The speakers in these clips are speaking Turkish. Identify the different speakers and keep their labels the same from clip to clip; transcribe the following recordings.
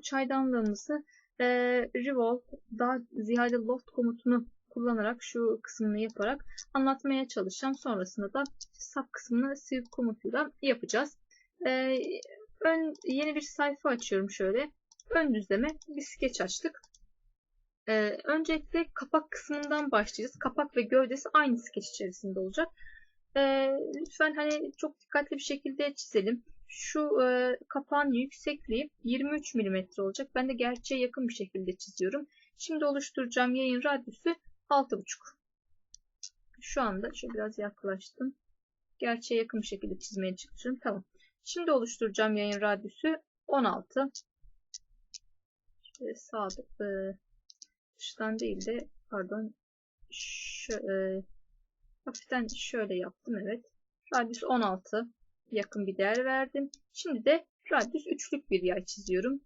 Speaker 1: çaydanlığımızı e, revolve daha ziyade loft komutunu kullanarak şu kısmını yaparak anlatmaya çalışacağım. Sonrasında da sub kısmını sweep komutuyla yapacağız. E, ön, yeni bir sayfa açıyorum şöyle. Ön düzleme bir skeç açtık. Ee, öncelikle kapak kısmından başlayacağız. Kapak ve gövdesi aynı skeç içerisinde olacak. Ee, lütfen hani çok dikkatli bir şekilde çizelim. Şu e, kapağın yüksekliği 23 mm olacak. Ben de gerçeğe yakın bir şekilde çiziyorum. Şimdi oluşturacağım yayın radyüsü 6.5. Şu anda şu biraz yaklaştım. Gerçeğe yakın bir şekilde çizmeye çalışıyorum. Tamam. Şimdi oluşturacağım yayın radyüsü 16. Şöyle sağ e, dıştan değil de pardon şu, e, hafiften şöyle yaptım evet. Radyüs 16 yakın bir değer verdim. Şimdi de radyüs üçlük bir yay çiziyorum.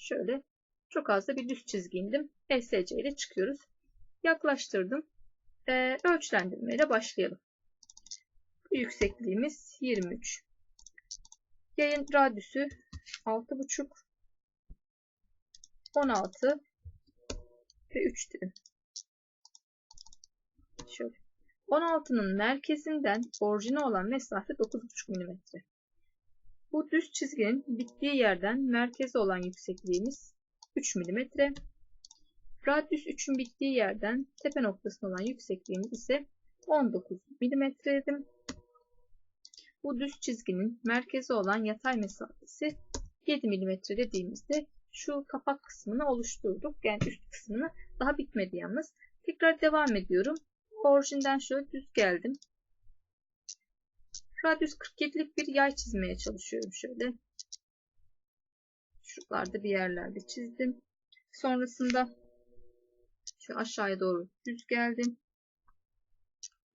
Speaker 1: Şöyle çok az da bir düz çizgi indim. ESC ile çıkıyoruz. Yaklaştırdım. Ee, ölçülendirmeyle başlayalım. Yüksekliğimiz 23. Yayın radyüsü 6,5 16 ve 3 dedim. Şöyle. 16'nın merkezinden orijine olan mesafe 9,5 mm. Bu düz çizginin bittiği yerden merkeze olan yüksekliğimiz 3 mm. Radyüs 3'ün bittiği yerden tepe noktasına olan yüksekliğimiz ise 19 mm dedim. Bu düz çizginin merkezi olan yatay mesafesi 7 mm dediğimizde şu kapak kısmını oluşturduk. Yani üst kısmını daha bitmedi yalnız. Tekrar devam ediyorum. Orijinden şöyle düz geldim. Radyüs 47'lik bir yay çizmeye çalışıyorum şöyle. Şuralarda bir yerlerde çizdim. Sonrasında şu aşağıya doğru düz geldim.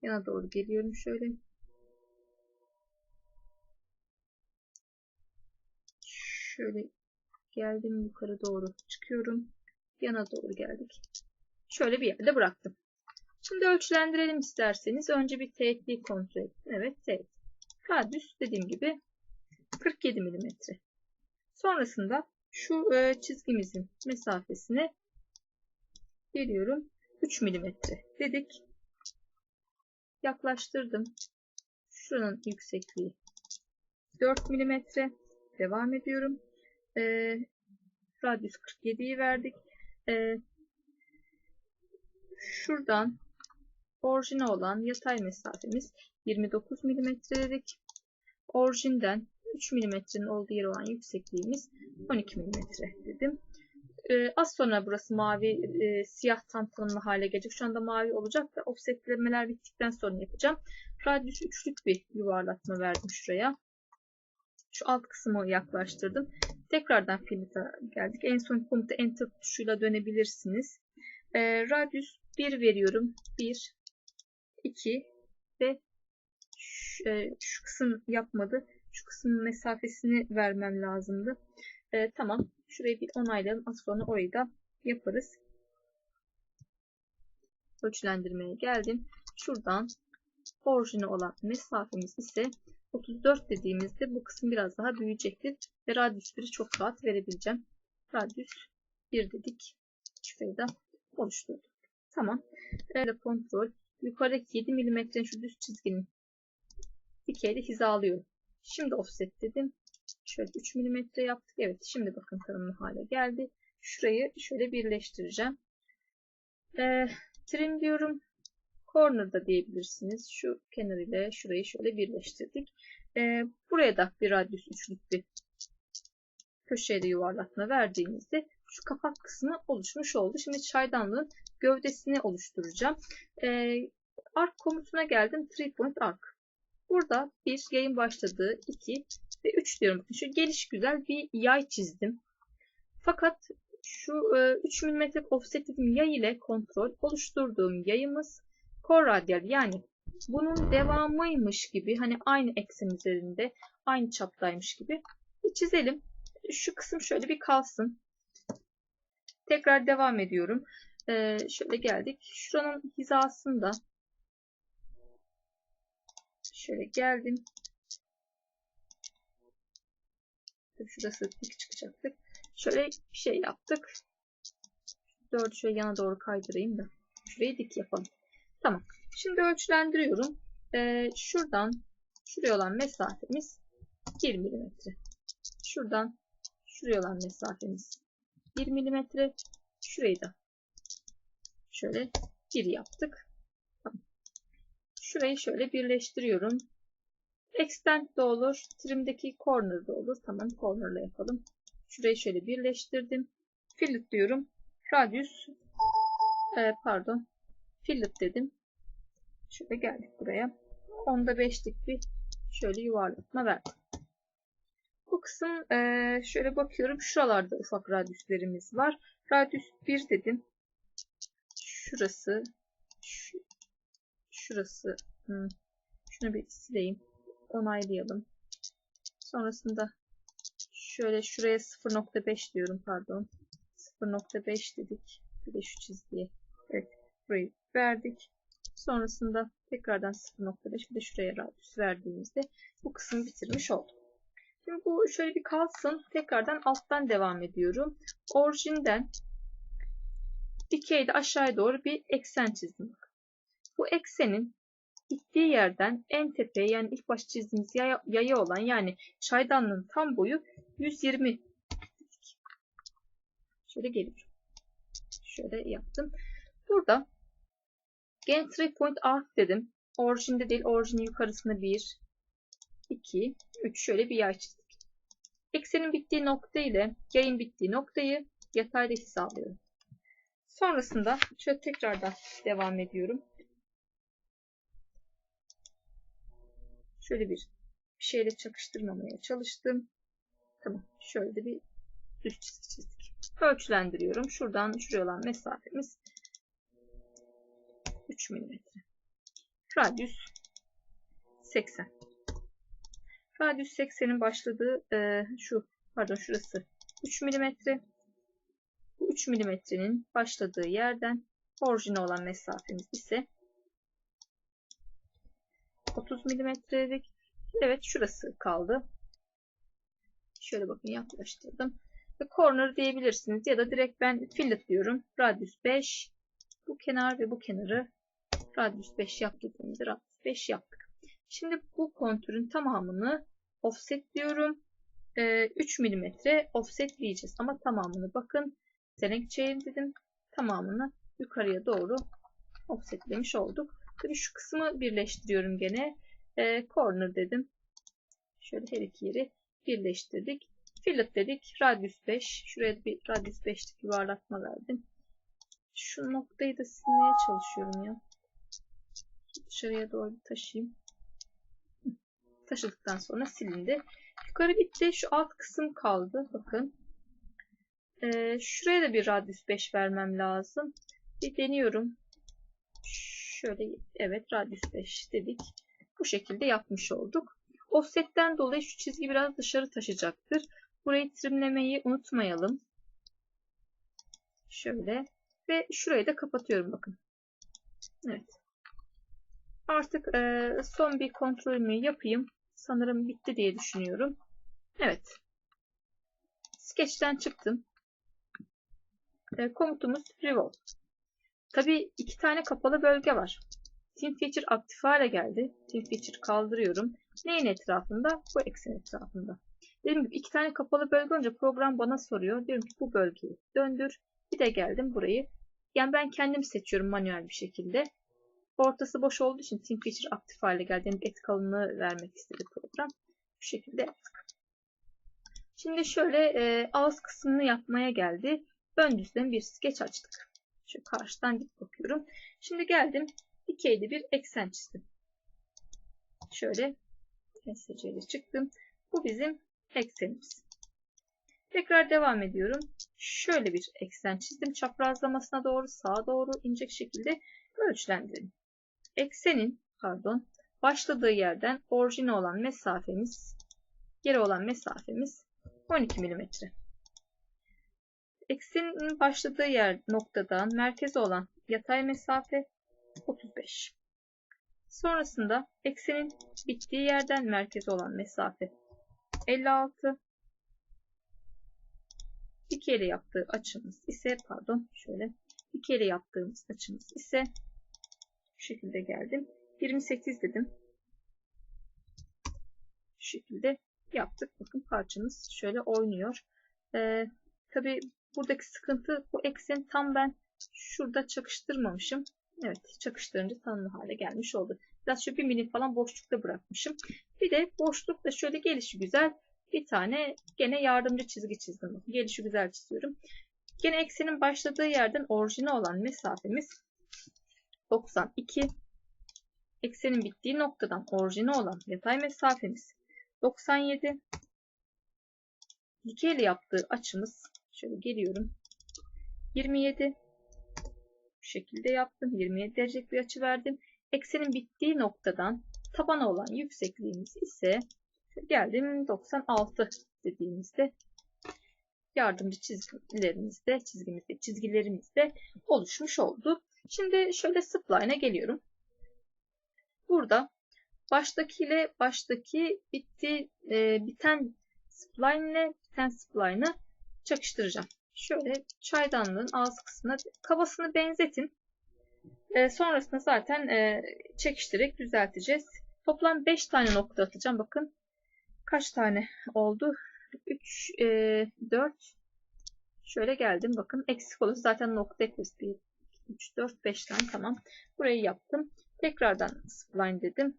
Speaker 1: Yana doğru geliyorum şöyle. Şöyle geldim yukarı doğru çıkıyorum. Yana doğru geldik. Şöyle bir yerde bıraktım. Şimdi ölçülendirelim isterseniz. Önce bir teğetliği kontrol edin. Evet teğet. Radyüs dediğim gibi 47 mm. Sonrasında şu e, çizgimizin mesafesine geliyorum. 3 mm dedik. Yaklaştırdım. Şuranın yüksekliği 4 mm. Devam ediyorum. E, radyüs 47'yi verdik. E, şuradan orijine olan yatay mesafemiz 29 mm dedik. Orijinden 3 mm'nin olduğu yer olan yüksekliğimiz 12 mm dedim. Ee, az sonra burası mavi e, siyah tam tanımlı hale gelecek. Şu anda mavi olacak da offsetlemeler bittikten sonra yapacağım. Radyüs üçlük bir yuvarlatma verdim şuraya. Şu alt kısmı yaklaştırdım. Tekrardan filtre geldik. En son komuta enter tuşuyla dönebilirsiniz. E, radyüs 1 veriyorum. 1, 2 ve şu, e, şu kısım yapmadı. Şu kısmın mesafesini vermem lazımdı. E, tamam. Şurayı bir onaylayalım. Az sonra orayı da yaparız. Ölçülendirmeye geldim. Şuradan orijine olan mesafemiz ise 34 dediğimizde bu kısım biraz daha büyüyecektir. Ve radyüs 1'i çok rahat verebileceğim. Radyüs 1 dedik. Şurayı da oluşturduk. Tamam. Böyle kontrol. Yukarıdaki 7 mm şu düz çizginin dikeyle hizalıyorum. Şimdi offset dedim. Şöyle 3 mm yaptık. Evet şimdi bakın tanımlı hale geldi. Şurayı şöyle birleştireceğim. Ee, trim diyorum. Corner da diyebilirsiniz. Şu kenar ile şurayı şöyle birleştirdik. Ee, buraya da bir radyüs üçlük bir köşeye de yuvarlatma verdiğimizde şu kapak kısmı oluşmuş oldu. Şimdi çaydanlığın gövdesini oluşturacağım. Ee, arc komutuna geldim. 3 point arc. Burada bir yayın başladığı 2 ve 3 diyorum. Şu geliş güzel bir yay çizdim. Fakat şu e, 3 mm offset dediğim yay ile kontrol oluşturduğum yayımız core radial yani bunun devamıymış gibi hani aynı eksen üzerinde aynı çaptaymış gibi bir çizelim. Şu kısım şöyle bir kalsın. Tekrar devam ediyorum. Ee, şöyle geldik. Şuranın hizasında şöyle geldim. Şurası dik çıkacaktık. Şöyle bir şey yaptık. 4'ü şöyle yana doğru kaydırayım da. Şurayı dik yapalım. Tamam. Şimdi ölçülendiriyorum. Ee, şuradan şuraya olan mesafemiz 1 mm. Şuradan şuraya olan mesafemiz 1 mm. Şurayı da şöyle 1 yaptık. Tamam. Şurayı şöyle birleştiriyorum. Extend de olur. Trim'deki corner da olur. Tamam corner'la yapalım. Şurayı şöyle birleştirdim. Fillet diyorum. Radius e, pardon fillet dedim. Şöyle geldik buraya. Onda 5'lik bir şöyle yuvarlatma verdim. Kısım e, şöyle bakıyorum. Şuralarda ufak radyüslerimiz var. Radyüs 1 dedim. Şurası şu, şurası hmm. şunu bir sileyim. Onaylayalım. Sonrasında şöyle şuraya 0.5 diyorum pardon. 0.5 dedik. Bir de şu çizgiye. Evet. Burayı verdik. Sonrasında tekrardan 0.5 bir de şuraya radyüs verdiğimizde bu kısmı bitirmiş olduk. Şimdi bu şöyle bir kalsın. Tekrardan alttan devam ediyorum. Orijinden dikeyde aşağıya doğru bir eksen çizdim. Bu eksenin gittiği yerden en tepeye yani ilk baş çizdiğimiz yaya, yaya olan yani çaydanlığın tam boyu 120 şöyle geliyor. Şöyle yaptım. Burada Gain 3 point arc dedim. Orijinde değil, orijinin yukarısında 1, 2, 3 şöyle bir yay çizdik. Eksenin bittiği nokta ile yayın bittiği noktayı yatayda hesaplıyorum. Sonrasında şöyle tekrardan devam ediyorum. Şöyle bir, bir şeyle çakıştırmamaya çalıştım. Tamam. Şöyle bir düz çizgi çizdik. Ölçülendiriyorum. Şuradan şuraya olan mesafemiz 3 mm. Radyüs 80. Radyüs 80'in başladığı e, şu pardon şurası 3 mm. Bu 3 mm'nin başladığı yerden orijine olan mesafemiz ise 30 mm'lik. Evet şurası kaldı. Şöyle bakın yaklaştırdım. Ve corner diyebilirsiniz ya da direkt ben fillet diyorum. Radius 5. Bu kenar ve bu kenarı radius 5 yap dediğimde radius 5 yaptık. Şimdi bu kontürün tamamını offset diyorum. Ee, 3 mm offset diyeceğiz ama tamamını bakın. Senek chain dedim. Tamamını yukarıya doğru offsetlemiş olduk. Tabii şu kısmı birleştiriyorum gene. Ee, corner dedim. Şöyle her iki yeri birleştirdik. Fillet dedik. Radius 5. Şuraya bir radius 5'lik yuvarlatma verdim. Şu noktayı da silmeye çalışıyorum ya. Dışarıya doğru taşıyayım. Taşıdıktan sonra silindi. Yukarı bitti. Şu alt kısım kaldı. Bakın. Ee, şuraya da bir radius 5 vermem lazım. Bir deniyorum. Şöyle evet radius 5 dedik. Bu şekilde yapmış olduk. Offset'ten dolayı şu çizgi biraz dışarı taşacaktır. Burayı trimlemeyi unutmayalım. Şöyle. Ve şurayı da kapatıyorum bakın. Evet. Artık e, son bir kontrolümü yapayım. Sanırım bitti diye düşünüyorum. Evet. Sketch'ten çıktım. E, komutumuz revolve. Tabi iki tane kapalı bölge var. Team Feature aktif hale geldi. Team Feature kaldırıyorum. Neyin etrafında? Bu eksen etrafında. Dediğim gibi iki tane kapalı bölge olunca program bana soruyor. Diyorum ki bu bölgeyi döndür. Bir de geldim burayı. Yani ben kendim seçiyorum manuel bir şekilde. Ortası boş olduğu için Team Feature aktif hale geldi. Yani et kalınlığı vermek istedi program. Bu şekilde. Şimdi şöyle e, ağız kısmını yapmaya geldi. Ön düzlem bir sketch açtık. Şu karşıdan dik bakıyorum. Şimdi geldim. Dikeyli bir eksen çizdim. Şöyle ile çıktım. Bu bizim eksenimiz. Tekrar devam ediyorum. Şöyle bir eksen çizdim. Çaprazlamasına doğru sağa doğru inecek şekilde ölçülendirelim. Eksenin pardon başladığı yerden orijine olan mesafemiz yere olan mesafemiz 12 mm. Eksenin başladığı yer noktadan merkeze olan yatay mesafe 35. Sonrasında eksenin bittiği yerden merkeze olan mesafe 56. dikey ile yaptığı açımız ise pardon şöyle dikey ile yaptığımız açımız ise şekilde geldim. 28 dedim. Şu şekilde yaptık. Bakın parçamız şöyle oynuyor. Ee, Tabi buradaki sıkıntı bu ekseni tam ben şurada çakıştırmamışım. Evet çakıştırınca tanımlı hale gelmiş oldu. Biraz şöyle bir milim falan boşlukta bırakmışım. Bir de boşlukta şöyle gelişi güzel bir tane gene yardımcı çizgi çizdim. Gelişi güzel çiziyorum. Gene eksenin başladığı yerden orijine olan mesafemiz 92. Eksenin bittiği noktadan orijine olan yatay mesafemiz 97. Dikey ile yaptığı açımız şöyle geliyorum. 27. Bu şekilde yaptım. 27 derecelik bir açı verdim. Eksenin bittiği noktadan tabana olan yüksekliğimiz ise geldim 96 dediğimizde yardımcı çizgilerimizde, çizgimizde, çizgilerimizde oluşmuş oldu. Şimdi şöyle spline'a geliyorum. Burada baştaki ile baştaki bitti, e, biten spline ile biten spline'ı çakıştıracağım. Şöyle çaydanlığın ağız kısmına kafasını benzetin. E, sonrasında zaten e, çekiştirerek düzelteceğiz. Toplam 5 tane nokta atacağım. Bakın kaç tane oldu? 3, e, 4. Şöyle geldim. Bakın eksik olursa zaten nokta ekleriz. 1, 3, 4, 5 tane tamam. Burayı yaptım. Tekrardan spline dedim.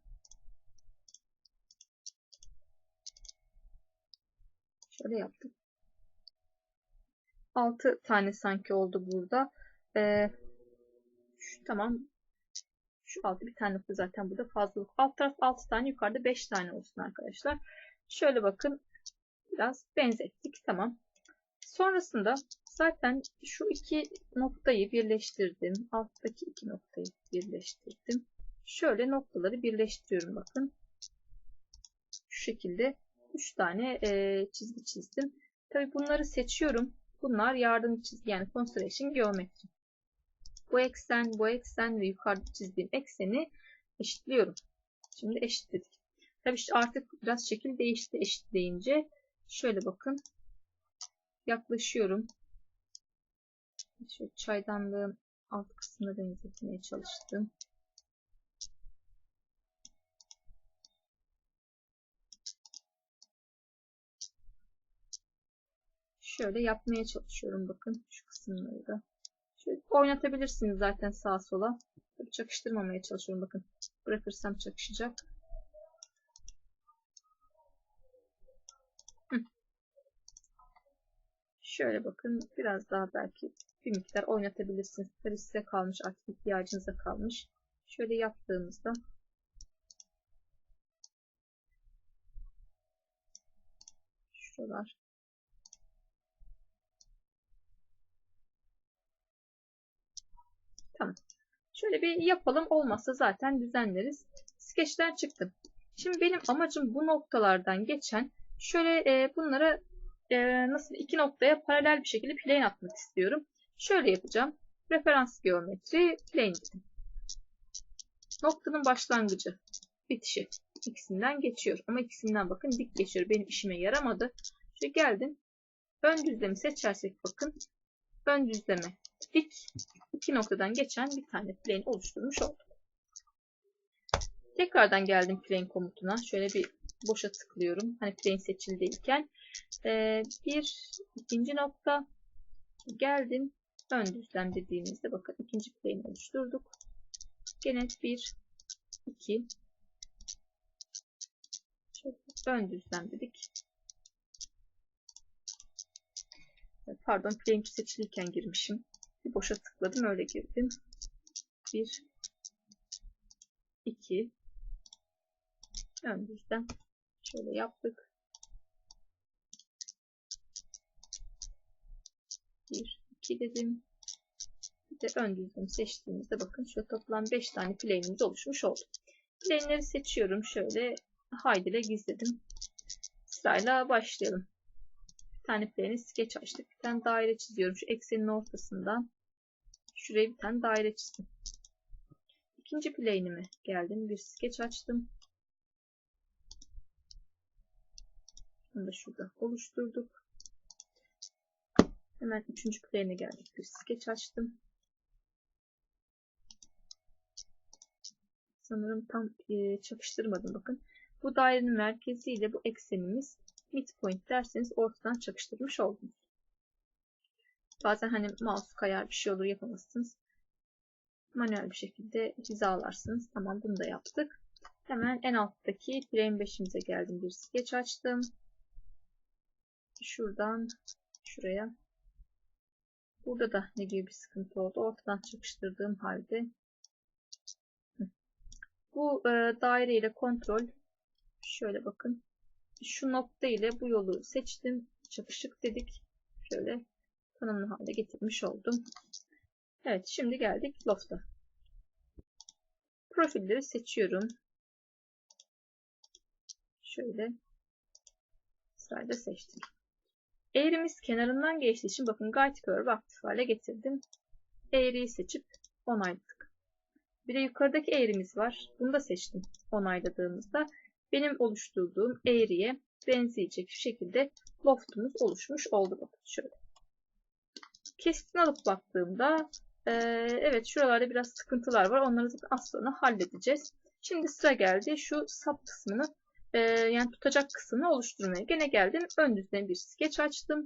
Speaker 1: Şöyle yaptım. 6 tane sanki oldu burada. Ee, şu, tamam. Şu altı bir tane zaten burada fazlalık. Alt taraf 6 tane yukarıda 5 tane olsun arkadaşlar. Şöyle bakın. Biraz benzettik. Tamam. Sonrasında zaten şu iki noktayı birleştirdim. Alttaki iki noktayı birleştirdim. Şöyle noktaları birleştiriyorum bakın. Şu şekilde 3 tane e, çizgi çizdim. Tabi bunları seçiyorum. Bunlar yardım çizgi yani constellation geometri. Bu eksen, bu eksen ve yukarıda çizdiğim ekseni eşitliyorum. Şimdi eşitledik. Tabi işte artık biraz şekil değişti eşitleyince. Şöyle bakın. Yaklaşıyorum. Şöyle çaydanlığın alt kısmına benzetmeye çalıştım. Şöyle yapmaya çalışıyorum bakın şu kısımları da. Şöyle oynatabilirsiniz zaten sağa sola. Çakıştırmamaya çalışıyorum bakın. Bırakırsam çakışacak. Şöyle bakın biraz daha belki bir miktar oynatabilirsiniz. Tabii size kalmış artık ihtiyacınıza kalmış. Şöyle yaptığımızda şuralar Tamam. Şöyle bir yapalım. Olmazsa zaten düzenleriz. Skeçten çıktım. Şimdi benim amacım bu noktalardan geçen şöyle e, bunlara e, nasıl iki noktaya paralel bir şekilde plane atmak istiyorum. Şöyle yapacağım. Referans geometri plane dedim. Noktanın başlangıcı, bitişi ikisinden geçiyor. Ama ikisinden bakın dik geçiyor. Benim işime yaramadı. Şöyle geldim. Ön düzlemi seçersek bakın. Ön düzleme dik iki noktadan geçen bir tane plane oluşturmuş olduk. Tekrardan geldim plane komutuna. Şöyle bir boşa tıklıyorum. Hani plane seçildiyken. Ee, bir ikinci nokta geldim. Ön düzlem dediğimizde bakın ikinci plane oluşturduk. Gene bir iki ön düzlem dedik. Pardon plane seçiliyken girmişim. Bir boşa tıkladım öyle girdim. 1 2 ön düzlem şöyle yaptık. 1 2 dedim. Bir de ön düzlemi seçtiğimizde bakın şöyle toplam 5 tane plane'imiz oluşmuş oldu. Plane'leri seçiyorum. Şöyle hide ile gizledim. Sırayla başlayalım. Bir tane plane'i sketch açtık. Bir tane daire çiziyorum. Şu eksenin ortasından Şuraya bir tane daire çizdim. İkinci plane'ime geldim. Bir sketch açtım. Bunu da şurada oluşturduk. Hemen üçüncü plane'e geldik. Bir sketch açtım. Sanırım tam e, çakıştırmadım bakın. Bu dairenin merkezi ile bu eksenimiz midpoint derseniz ortadan çakıştırmış oldunuz. Bazen hani mouse kayar bir şey olur yapamazsınız. Manuel bir şekilde hizalarsınız. Tamam bunu da yaptık. Hemen en alttaki plane 5'imize geldim. Bir sketch açtım. Şuradan şuraya. Burada da ne gibi bir sıkıntı oldu. Ortadan çakıştırdığım halde. Bu e, daire ile kontrol. Şöyle bakın. Şu nokta ile bu yolu seçtim. Çakışık dedik. Şöyle tanımlı hale getirmiş oldum. Evet şimdi geldik loft'a. Profilleri seçiyorum. Şöyle sırayla seçtim. Eğrimiz kenarından geçtiği için bakın guide curve aktif hale getirdim. Eğriyi seçip onayladık. Bir de yukarıdaki eğrimiz var. Bunu da seçtim onayladığımızda. Benim oluşturduğum eğriye benzeyecek şekilde loftumuz oluşmuş oldu. Bakın şöyle. Kesitini alıp baktığımda e, evet şuralarda biraz sıkıntılar var. Onları zaten az sonra halledeceğiz. Şimdi sıra geldi şu sap kısmını e, yani tutacak kısmını oluşturmaya. Gene geldim. Ön düzlem bir sketch açtım.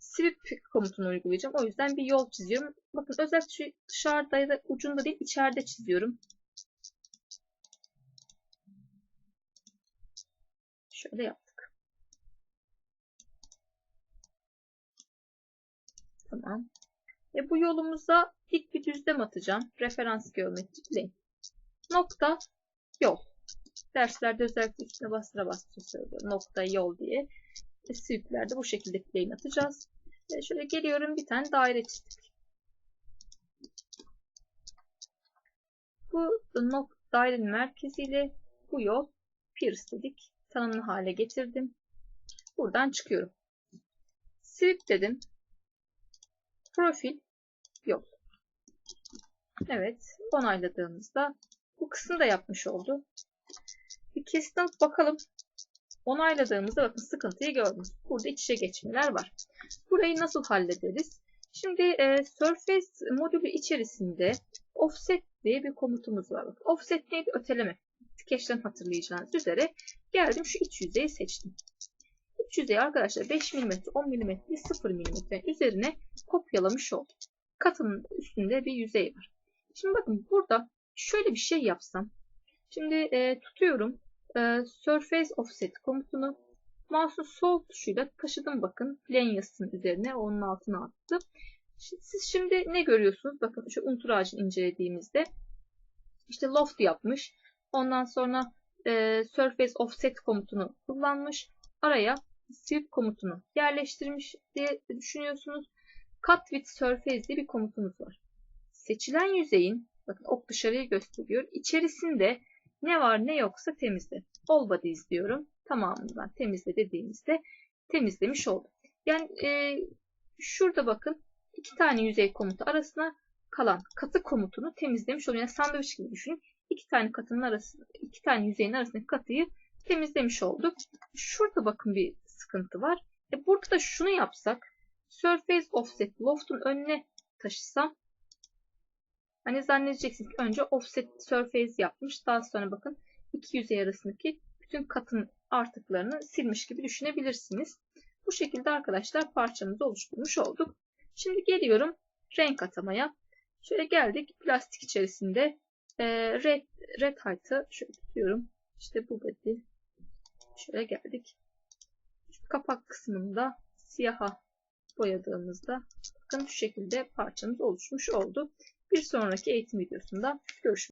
Speaker 1: Sweep komutunu uygulayacağım. O yüzden bir yol çiziyorum. Bakın özellikle dışarıda ya da ucunda değil içeride çiziyorum. Şöyle yaptık. Tamam. Ve bu yolumuza ilk bir düzlem atacağım. Referans geometri plane. Nokta yol. Derslerde özellikle üstüne bastıra bastıra söylüyorum. Nokta yol diye. E, Sweeplerde bu şekilde plane atacağız. E, şöyle geliyorum bir tane daire çizdik. Bu nokta dairenin merkeziyle bu yol pierce dedik. Tanımlı hale getirdim. Buradan çıkıyorum. Sweep dedim. Profil yol. Evet. Onayladığımızda bu kısmı da yapmış oldu. Bir kesit bakalım. Onayladığımızda bakın sıkıntıyı gördünüz. Burada iç içe geçmeler var. Burayı nasıl hallederiz? Şimdi e, Surface modülü içerisinde offset diye bir komutumuz var. Bak, offset neydi? Öteleme. Skeçten hatırlayacağınız üzere geldim şu iç yüzeyi seçtim. İç yüzeyi arkadaşlar 5 mm, 10 mm, 0 mm üzerine kopyalamış oldum. Katının üstünde bir yüzey var. Şimdi bakın burada şöyle bir şey yapsam. Şimdi e, tutuyorum e, Surface Offset komutunu. Mouse'un sol tuşuyla taşıdım bakın. Plane yazısının üzerine onun altına attım. Siz şimdi ne görüyorsunuz? Bakın şu untur ağacını incelediğimizde işte loft yapmış. Ondan sonra e, Surface Offset komutunu kullanmış. Araya sweep komutunu yerleştirmiş diye düşünüyorsunuz. Cut with Surface diye bir komutumuz var. Seçilen yüzeyin bakın ok dışarıyı gösteriyor. İçerisinde ne var ne yoksa temizle. All bodies diyorum. Temizle dediğimizde temizlemiş oldum. Yani e, şurada bakın iki tane yüzey komutu arasına kalan katı komutunu temizlemiş oluyor. Yani sandviç gibi düşünün. İki tane katının arasında, iki tane yüzeyin arasındaki katıyı temizlemiş olduk. Şurada bakın bir sıkıntı var. E burada da şunu yapsak. Surface offset loft'un önüne taşısam Hani zannedeceksiniz ki önce offset surface yapmış. Daha sonra bakın iki yüzey arasındaki bütün katın artıklarını silmiş gibi düşünebilirsiniz. Bu şekilde arkadaşlar parçamızı oluşturmuş olduk. Şimdi geliyorum renk atamaya. Şöyle geldik plastik içerisinde e, red, red height'ı şöyle tutuyorum. İşte bu bedi. Şöyle geldik. Şu kapak kısmında siyaha boyadığımızda bakın şu şekilde parçamız oluşmuş oldu. Bir sonraki eğitim videosunda görüşmek